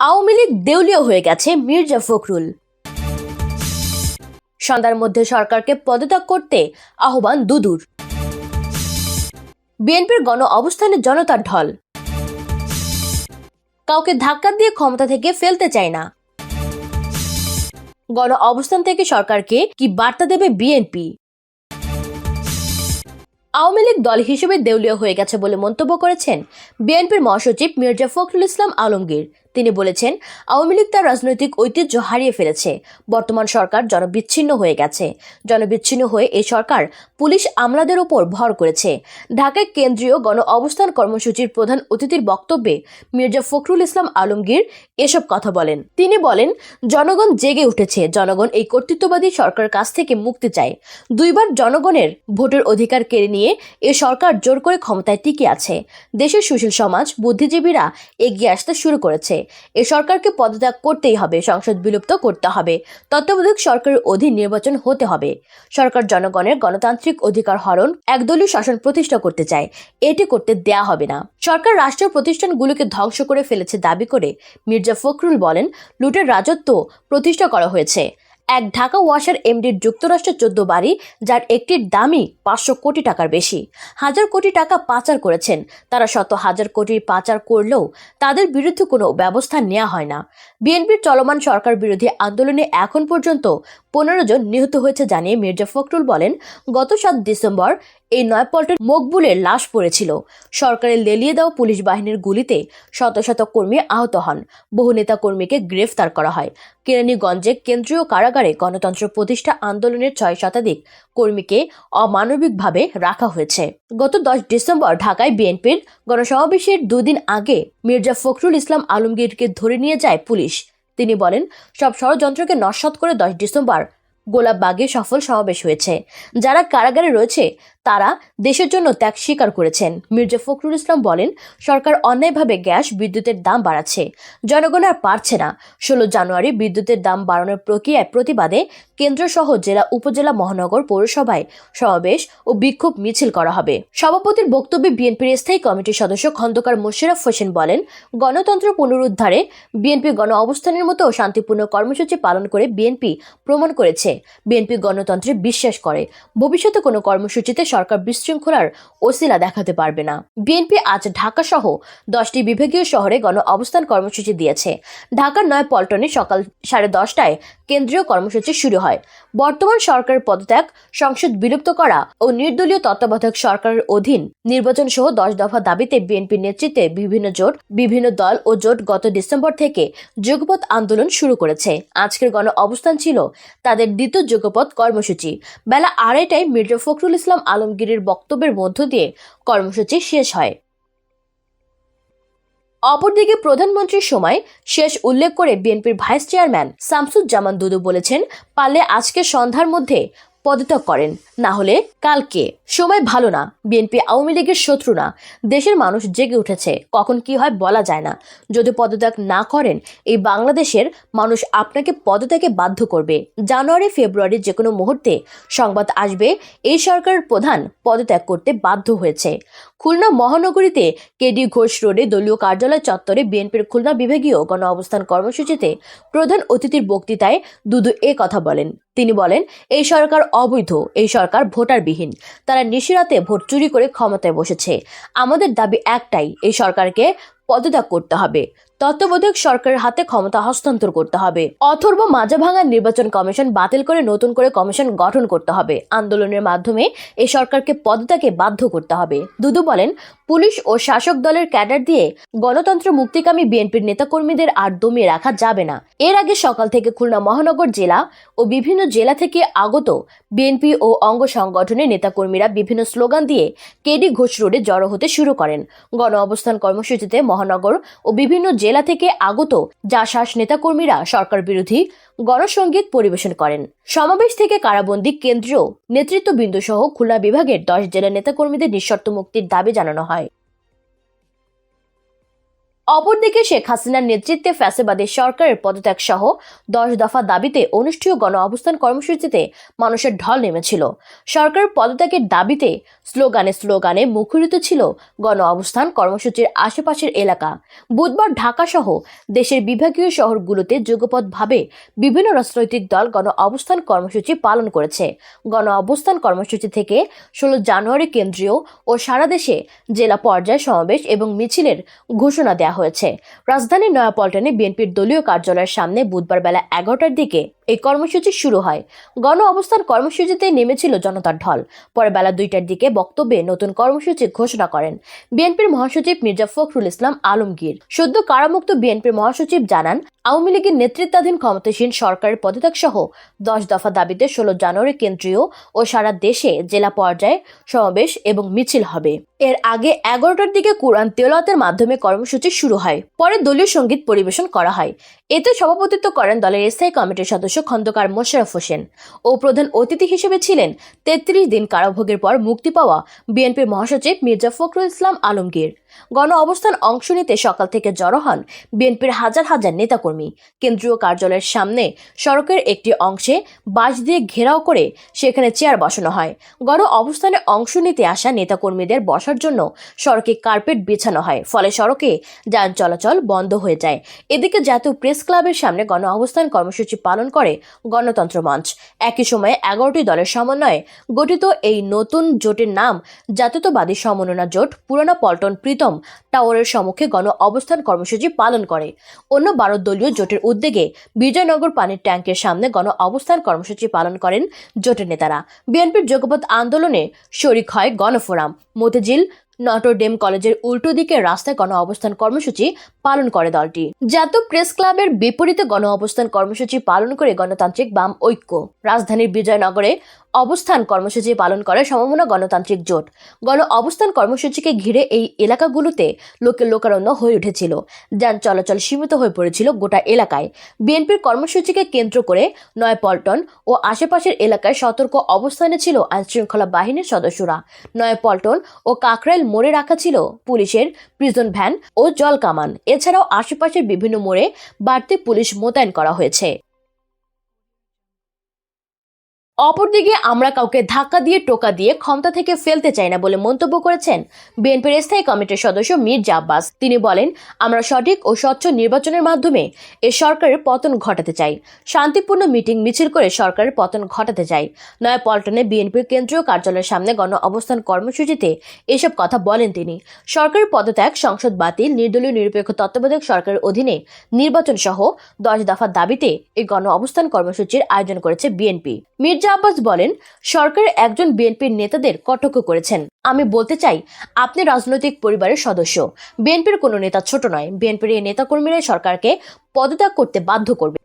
আওয়ামী লীগ দেউলিয়া হয়ে গেছে মির্জা ফখরুল। সন্ধ্যার মধ্যে সরকারকে পদত্যাগ করতে আহ্বান দুদুর। বিএনপির গণ অবস্থানে জনতার ঢল। কাউকে ধাক্কা দিয়ে ক্ষমতা থেকে ফেলতে চায় না। গণ অবস্থান থেকে সরকারকে কি বার্তা দেবে বিএনপি? আওয়ামী লীগ দল হিসেবে দেউলিয়া হয়ে গেছে বলে মন্তব্য করেছেন বিএনপির মহাসচিব মির্জা ফখরুল ইসলাম আলমগীর। তিনি বলেছেন, আওয়ামী লীগ তার রাজনৈতিক ঐতিহ্য হারিয়ে ফেলেছে। বর্তমান সরকার জনবিচ্ছিন্ন হয়ে গেছে। জনবিচ্ছিন্ন হয়ে এই সরকার পুলিশ আমলাদের ওপর ভর করেছে। ঢাকায় কেন্দ্রীয় গণ অবস্থান কর্মসূচির প্রধান অতিথির বক্তব্যে মির্জা ফখরুল ইসলাম আলমগীর এসব কথা বলেন। তিনি বলেন, জনগণ জেগে উঠেছে। জনগণ এই কর্তৃত্ববাদী সরকার কাছ থেকে মুক্তি চায়। দুইবার জনগণের ভোটের অধিকার কেড়ে নিয়ে এ সরকার জোর করে ক্ষমতায় টিকে আছে। দেশের সুশীল সমাজ, বুদ্ধিজীবীরা এগিয়ে আসতে শুরু করেছে। এ সরকারকে পদত্যাগ করতেই হবে, সংসদ বিলুপ্ত করতে হবে। তত্ত্বাবধায়ক সরকারের অধীন নির্বাচন হতে হবে। সরকার জনগণের গণতান্ত্রিক অধিকার হরণ একদলীয় শাসন প্রতিষ্ঠা করতে চায়, এটি করতে দেয়া হবে না। সরকার রাষ্ট্রীয় প্রতিষ্ঠানগুলোকে ধ্বংস করে ফেলেছে দাবি করে মির্জা ফখরুল বলেন, লুটের রাজত্ব প্রতিষ্ঠা করা হয়েছে। এক ঢাকা ওয়াসার এমডির যুক্তরাষ্ট্রের চোদ্দ বাড়ি, যার একটির দামই পাঁচশো কোটি টাকার বেশি। হাজার কোটি টাকা পাচার করেছেন। তারা শত হাজার কোটি পাচার করলেও তাদের বিরুদ্ধে কোনো ব্যবস্থা নেওয়া হয় না। বিএনপির চলমান সরকার বিরোধী আন্দোলনে এখন পর্যন্ত পনেরো জন নিহত হয়েছে জানিয়ে মির্জা ফখরুল বলেন, গত সাত ডিসেম্বর এই নয়পল্টের মকবুলের লাশ পড়েছিল। সরকারের লেলিয়ে দেওয়া পুলিশ বাহিনীর গুলিতে শত শত কর্মী আহত হন। বহু নেতা কর্মীকে গ্রেফতার করা হয়। কেরানীগঞ্জে কেন্দ্রীয় কারাগারে গণতন্ত্র প্রতিষ্ঠা আন্দোলনের ছয় শতাধিক কর্মীকে অমানবিকভাবে রাখা হয়েছে। গত দশ ডিসেম্বর ঢাকায় বিএনপির গণসমাবেশের দুদিন আগে মির্জা ফখরুল ইসলাম আলমগীরকে ধরে নিয়ে যায় পুলিশ। তিনি বলেন, সব ষড়যন্ত্রকে নস্বাত করে দশ ডিসেম্বর গোলাপবাগে সফল সমাবেশ হয়েছে। যারা কারাগারে রয়েছে তারা দেশের জন্য ত্যাগ স্বীকার করেছেন। মির্জা ফখরুল ইসলাম বলেন, সরকার অন্যায়ভাবে গ্যাস, বিদ্যুতের দাম বাড়াচ্ছে। জনগণ আর পারছে না। ষোলো জানুয়ারি বিদ্যুতের দাম বাড়ানোর প্রক্রিয়ায় প্রতিবাদে কেন্দ্র সহ জেলা, উপজেলা, মহানগর পৌরসভায় সমাবেশ ও বিক্ষোভ মিছিল করা হবে। সভাপতির বক্তব্যে বিএনপির স্থায়ী কমিটির সদস্য খন্দকার মোশাররফ হোসেন বলেন, গণতন্ত্র পুনরুদ্ধারে বিএনপি গণ অবস্থানের মতো শান্তিপূর্ণ কর্মসূচি পালন করে বিএনপি প্রমাণ করেছে। বিএনপি গণতন্ত্রে বিশ্বাস করে। ভবিষ্যতে কোনো কর্মসূচিতে সরকার বিশৃঙ্খলার ওসিলা দেখাতে পারবে না। বিএনপি আজ ঢাকা সহ দশটি বিভাগীয় শহরে গণ অবস্থান কর্মসূচি দিয়েছে। ঢাকার নয় পল্টনে সকাল সাড়ে দশটায় কেন্দ্রীয় কর্মসূচি শুরু হয়। বর্তমান সরকারের পদত্যাগ, সংসদ বিলুপ্ত করা ও নির্দলীয় তত্ত্বাবধায়ক সরকারের অধীন নির্বাচন সহ দশ দফা দাবিতে বিএনপির নেতৃত্বে বিভিন্ন জোট, বিভিন্ন দল ও জোট গত ডিসেম্বর থেকে যুগপথ আন্দোলন শুরু করেছে। আজকের গণ অবস্থান ছিল তাদের দ্বিতীয় যুগপথ কর্মসূচি। বেলা আড়াইটায় মির্জা ফখরুল ইসলাম আলমগীরের বক্তব্যের মধ্য দিয়ে কর্মসূচি শেষ হয়। অপরদিকে প্রধানমন্ত্রীর সময় শেষ উল্লেখ করে বিএনপির ভাইস চেয়ারম্যান শামসুজ্জামান দুদু বলেছেন, পারলে আজকে সন্ধ্যার মধ্যে পদত্যাগ করেন। না হলে কালকে। সময় ভালো না। বিএনপি আওয়ামী লীগের শত্রু না। দেশের মানুষ জেগে উঠেছে। কখন কি হয় বলা যায় না। যদি পদত্যাগ না করেন, এই বাংলাদেশের মানুষ আপনাকে পদত্যাগে বাধ্য করবে। জানুয়ারি ফেব্রুয়ারি যে কোনো মুহূর্তে সংবাদ আসবে, এই সরকারের প্রধান পদত্যাগ করতে বাধ্য হয়েছে। খুলনা মহানগরীতে কেডি ঘোষ রোডে দলীয় কার্যালয় চত্বরে বিএনপির খুলনা বিভাগীয় গণ অবস্থান কর্মসূচিতে প্রধান অতিথির বক্তৃতায় দুদু এ কথা বলেন। তিনি বলেন, এই সরকার অবৈধ। এই সরকার ভোটারবিহীন। তারা নিশিরাতে ভোট চুরি করে ক্ষমতায় বসেছে। আমাদের দাবি একটাই, এই সরকারকে পদত্যাগ করতে হবে। তত্ত্বাবধায়ক সরকারের হাতে ক্ষমতা হস্তান্তর করতে হবে। অথর্ব মাঝাভাঙা নির্বাচন কমিশন বাতিল করে নতুন করে কমিশন গঠন করতে হবে। আন্দোলনের মাধ্যমে এই সরকারকে পদত্যাগে বাধ্য করতে হবে। দুদু বলেন, পুলিশ ও শাসক দলের ক্যাডার দিয়ে গণতন্ত্র মুক্তিকামী বিএনপির নেতাকর্মীদের আর দমিয়ে রাখা যাবে না। এর আগে সকাল থেকে খুলনা মহানগর জেলা ও বিভিন্ন জেলা থেকে আগত বিএনপি ও অঙ্গ সংগঠনের নেতাকর্মীরা বিভিন্ন স্লোগান দিয়ে কেডি ঘোষ রোডে জড়ো হতে শুরু করেন। গণ অবস্থান কর্মসূচিতে মহানগর ও বিভিন্ন জেলা থেকে আগত জাসাস নেতাকর্মীরা সরকার বিরোধী গণসঙ্গীত পরিবেশন করেন। সমাবেশ থেকে কারাবন্দী কেন্দ্রীয় নেতৃত্ববৃন্দ সহ খুলনা বিভাগের দশ জেলা নেতাকর্মীদের নিঃশর্ত মুক্তির দাবি জানানো হয়। অপরদিকে শেখ হাসিনার নেতৃত্বে ফ্যাসিবাদী সরকারের পদত্যাগ সহ দশ দফা দাবিতে অনুষ্ঠেয় গণ অবস্থান কর্মসূচিতে মানুষের ঢল নেমেছিল। সরকার পদত্যাগের দাবিতে স্লোগানে স্লোগানে মুখরিত ছিল গণ অবস্থান কর্মসূচির আশেপাশের এলাকা। বুধবার ঢাকা সহ দেশের বিভাগীয় শহরগুলোতে যুগপথভাবে বিভিন্ন রাজনৈতিক দল গণ অবস্থান কর্মসূচি পালন করেছে। গণ অবস্থান কর্মসূচি থেকে ষোলো জানুয়ারি কেন্দ্রীয় ও সারা দেশে জেলা পর্যায়ে সমাবেশ এবং মিছিলের ঘোষণা দেওয়া হয়েছে। রাজধানীর নয়াপল্টনে বিএনপির দলীয় কার্যালয়ের সামনে বুধবার বেলা এগারোটার দিকে এই কর্মসূচি শুরু হয়। গণ অবস্থান কর্মসূচিতে নেমেছিল জনতার ঢল। পরে বেলা দুইটার দিকে বক্তব্যে নতুন কর্মসূচি ঘোষণা করেন বিএনপির মহাসচিব মির্জা ফখরুল ইসলাম আলমগীর। সদ্য কারামুক্ত বিএনপির মহাসচিব জানান, আওয়ামী লীগের নেতৃত্বাধীন ক্ষমতাসীন সরকারের পদত্যাগ সহ দশ দফা দাবিতে ষোলো জানুয়ারি কেন্দ্রীয় ও সারা দেশে জেলা পর্যায়ে সমাবেশ এবং মিছিল হবে। এর আগে এগারোটার দিকে কোরআন তেলাওয়াতের মাধ্যমে কর্মসূচি শুরু হয়। পরে দলীয় সংগীত পরিবেশন করা হয়। এতে সভাপতিত্ব করেন দলের স্থায়ী কমিটির সদস্য খন্দকার মোশারফ হোসেন ও প্রধান অতিথি হিসেবে ছিলেন তেত্রিশ দিন কারাভোগের পর মুক্তি পাওয়া বিএনপির মহাসচিব মির্জা ফখরুল ইসলাম আলমগীর। গণ অবস্থান অংশ নিতে সকাল থেকে জড়ো হন বিএনপির হাজার হাজার নেতাকর্মী। কেন্দ্রীয় কার্যালয়ের সামনে সড়কের একটি অংশে বাঁশ দিয়ে ঘেরাও করে সেখানে চেয়ার বসানো হয়। গণ অবস্থানে অংশ নিতে আসা নেতাকর্মীদের বসার জন্য সড়কে কার্পেট বিছানো হয়, ফলে সড়কে যান চলাচল বন্ধ হয়ে যায়। এদিকে জাতীয় প্রেস ক্লাবের সামনে গণ অবস্থান কর্মসূচি পালন করে গণতন্ত্র মঞ্চ। একই সময়ে এগারোটি দলের সমন্বয়ে গঠিত এই নতুন জোটের নাম জাতীয়তাবাদী সমন্বনা জোট পুরানা পল্টন প্রীতম টাওয়ারের সম্মুখে গণ অবস্থান কর্মসূচি পালন করে। অন্য বারো দলীয় জোটের উদ্যোগে বিজয়নগর পানির ট্যাঙ্কের সামনে গণ অবস্থান কর্মসূচি পালন করেন জোটের নেতারা। বিএনপির যোগপথ আন্দোলনে শরিক হয় গণফোরাম মতিঝিল নটরডেম কলেজের উল্টো দিকে রাস্তায় গণ অবস্থান কর্মসূচি পালন করে দলটি। জাতীয় প্রেস ক্লাবের বিপরীতে গণ অবস্থান কর্মসূচি পালন করে গণতান্ত্রিক বাম ঐক্য। রাজধানীর বিজয়নগরে অবস্থান কর্মসূচি পালন করে সমমনা গণতান্ত্রিক জোট। গণ অবস্থান কর্মসূচিকে ঘিরে এই এলাকাগুলোতে লোকের লোকারণ্য হয়ে উঠেছিল। যান চলাচল সীমিত হয়ে পড়েছিল গোটা এলাকায়। বিএনপির কর্মসূচিকে কেন্দ্র করে নয়াপল্টন ও আশেপাশের এলাকায় সতর্ক অবস্থানে ছিল আইনশৃঙ্খলা বাহিনীর সদস্যরা। নয়াপল্টন ও কাকরাইল মোড়ে রাখা ছিল পুলিশের প্রিজন ভ্যান ও জল কামান। এছাড়াও আশেপাশের বিভিন্ন মোড়ে বাড়তি পুলিশ মোতায়েন করা হয়েছে। অপরদিকে আমরা কাউকে ধাক্কা দিয়ে, টোকা দিয়ে ক্ষমতা থেকে ফেলতে চাই না বলে মন্তব্য করেছেন বিএনপির স্থায়ী কমিটির সদস্য মির্জা আব্বাস। তিনি বলেন, আমরা সঠিক ও স্বচ্ছ নির্বাচনের মাধ্যমে এ সরকারের পতন ঘটাতে চাই। শান্তিপূর্ণ মিটিং মিছিল করে সরকারের পতন ঘটাতে চাই। নয়াপল্টনে বিএনপির কেন্দ্রীয় কার্যালয়ের সামনে গণ অবস্থান কর্মসূচিতে এসব কথা বলেন তিনি। সরকারের পদত্যাগ, সংসদ বাতিল, নির্দলীয় নিরপেক্ষ তত্ত্বাবধায়ক সরকারের অধীনে নির্বাচন সহ দশ দফা দাবিতে এই গণ অবস্থান কর্মসূচির আয়োজন করেছে বিএনপি। মির্জা আব্বাস বলেন সরকার একজন বিএনপির নেতাদের কটক্ষ করেছেন। আমি বলতে চাই, আপনি রাজনৈতিক পরিবারের সদস্য। বিএনপির কোনো নেতা ছোট নয়। বিএনপির এই নেতাকর্মীরাই সরকারকে পদত্যাগ করতে বাধ্য করবে।